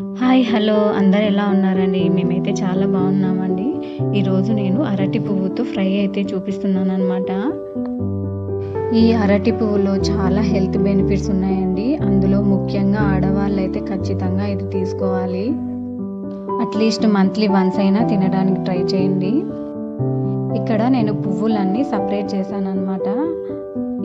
Hi hello. అందరు ఎలా ఉన్నారండి? మేమైతే చాలా బాగున్నామండి. ఈరోజు నేను అరటి పువ్వుతో ఫ్రై అయితే చూపిస్తున్నాను అనమాట ఈ అరటి పువ్వులో చాలా హెల్త్ బెనిఫిట్స్ ఉన్నాయండి. అందులో ముఖ్యంగా ఆడవాళ్ళు అయితే ఖచ్చితంగా ఇది తీసుకోవాలి. అట్లీస్ట్ మంత్లీ వన్స్ అయినా తినడానికి ట్రై చేయండి. ఇక్కడ నేను పువ్వులన్నీ సపరేట్ చేశాను అనమాట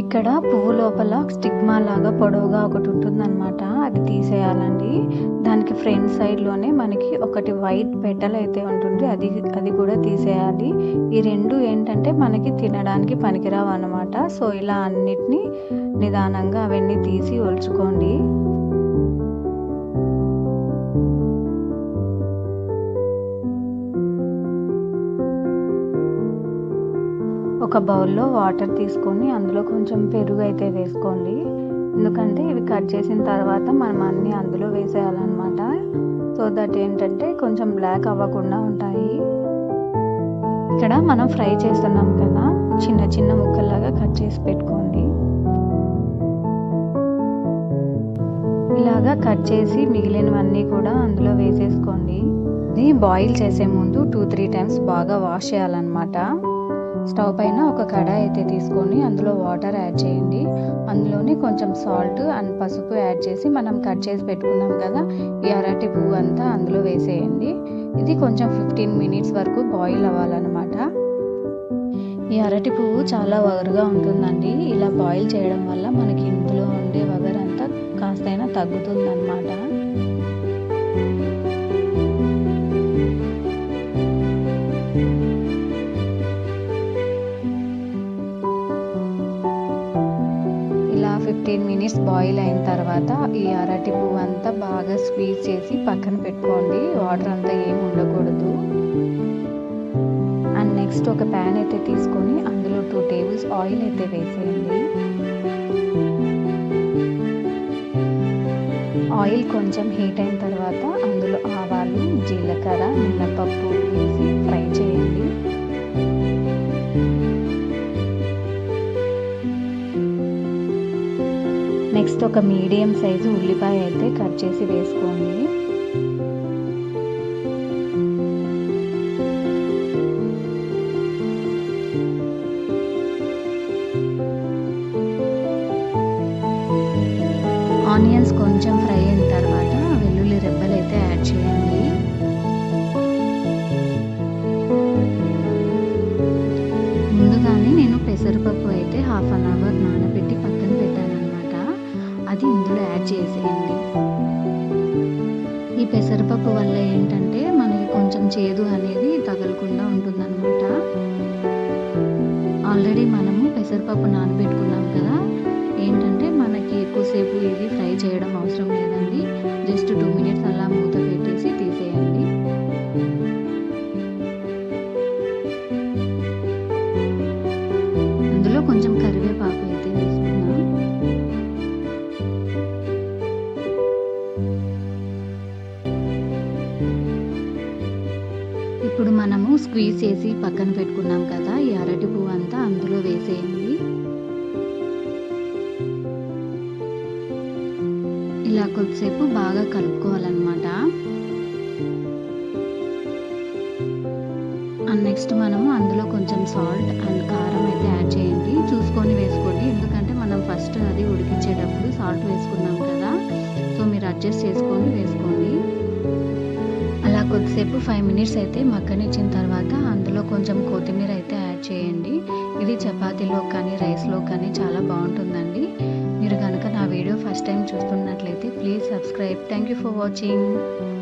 ఇక్కడ పువ్వు లోపల స్టిగ్మా లాగా పొడవుగా ఒకటి ఉంటుందన్నమాట. అది తీసేయాలండి. దానికి ఫ్రంట్ సైడ్లోనే మనకి ఒకటి వైట్ పెటల్ అయితే ఉంటుంది. అది అది కూడా తీసేయాలి. ఈ రెండు ఏంటంటే మనకి తినడానికి పనికిరావు అనమాట సో ఇలా అన్నిటినీ నిదానంగా అవన్నీ తీసి ఒలుచుకోండి. ఒక బౌల్లో వాటర్ తీసుకొని అందులో కొంచెం పెరుగు అయితే వేసుకోండి. ఎందుకంటే ఇవి కట్ చేసిన తర్వాత మనం అన్నీ అందులో వేసేయాలన్నమాట. సో దట్ ఏంటంటే కొంచెం బ్లాక్ అవ్వకుండా ఉంటాయి. ఇక్కడ మనం ఫ్రై చేస్తున్నాం కదా చిన్న చిన్న ముక్కల్లాగా కట్ చేసి పెట్టుకోండి. ఇలాగా కట్ చేసి మిగిలినవన్నీ కూడా అందులో వేసేసుకోండి. ఇది బాయిల్ చేసే ముందు టూ త్రీ టైమ్స్ బాగా వాష్ చేయాలన్నమాట. స్టవ్ పైన ఒక కడాయి అయితే తీసుకొని అందులో వాటర్ యాడ్ చేయండి. అందులోనే కొంచెం సాల్ట్ అండ్ పసుపు యాడ్ చేసి మనం కట్ చేసి పెట్టుకున్నాం కదా ఈ అరటి పువ్వు అంతా అందులో వేసేయండి. ఇది కొంచెం ఫిఫ్టీన్ మినిట్స్ వరకు బాయిల్ అవ్వాలన్నమాట. ఈ అరటి పువ్వు చాలా వగరుగా ఉంటుందండి. ఇలా బాయిల్ చేయడం వల్ల మనకి ఇందులో ఉండే వగరంతా కాస్తైనా తగ్గుతుందన్నమాట. ఫిఫ్టీన్ మినిట్స్ బాయిల్ అయిన తర్వాత ఈ అరటి పువ్వు అంతా బాగా స్క్వీజ్ చేసి పక్కన పెట్టుకోండి. వాటర్ అంతా ఏమి ఉండకూడదు. అండ్ నెక్స్ట్ ఒక ప్యాన్ అయితే తీసుకొని అందులో టూ టేబుల్స్ ఆయిల్ అయితే వేసేయండి. ఆయిల్ కొంచెం హీట్ అయిన తర్వాత అందులో ఆవాలు జీలకర్ర మినపప్పు వేసి ఫ్రై చేయండి. నెక్స్ట్ ఒక మీడియం సైజు ఉల్లిపాయ అయితే కట్ చేసి వేసుకోండి. ఆనియన్స్ కొంచెం ఫ్రై అయిన తర్వాత వెల్లుల్లి రెబ్బలు అయితే యాడ్ చేయండి. ముందుగానే నేను పెసరపప్పు అయితే హాఫ్ అన్ అవర్ అది ఇందులో యాడ్ చేసేయండి. ఈ పెసరపప్పు వల్ల ఏంటంటే మనకి కొంచెం చేదు అనేది తగలకుండా ఉంటుందన్నమాట. ఆల్రెడీ మనము పెసరపప్పు నానబెట్టుకున్నాం కదా. ఏంటంటే మనకి ఎక్కువసేపు ఇది ఫ్రై చేయడం అవసరం లేదండి. జస్ట్ టూ మినిట్స్ అలా మూత పెట్టేసి తీసేయండి. అందులో కొంచెం స్క్వీజ్ చేసి పక్కన పెట్టుకున్నాం కదా ఈ అరటి పువ్వు అంతా అందులో వేసేయండి. ఇలా కొద్దిసేపు బాగా కలుపుకోవాలన్నమాట. అండ్ నెక్స్ట్ మనము అందులో కొంచెం సాల్ట్ అండ్ కారం అయితే యాడ్ చేయండి. చూసుకొని వేసుకోండి ఎందుకంటే మనం ఫస్ట్ అది ఉడికించేటప్పుడు సాల్ట్ వేసుకున్నాం కదా. సో మీరు అడ్జస్ట్ చేసుకొని వేసుకోండి. కాసేపు ఫైవ్ మినిట్స్ అయితే మగ్గనిచ్చిన తర్వాత అందులో కొంచెం కొత్తిమీర అయితే యాడ్ చేయండి. ఇది చపాతీలో కానీ రైస్లో కానీ చాలా బాగుంటుందండి. మీరు కనుక నా వీడియో ఫస్ట్ టైం చూస్తున్నట్లయితే please subscribe. Thank you for watching.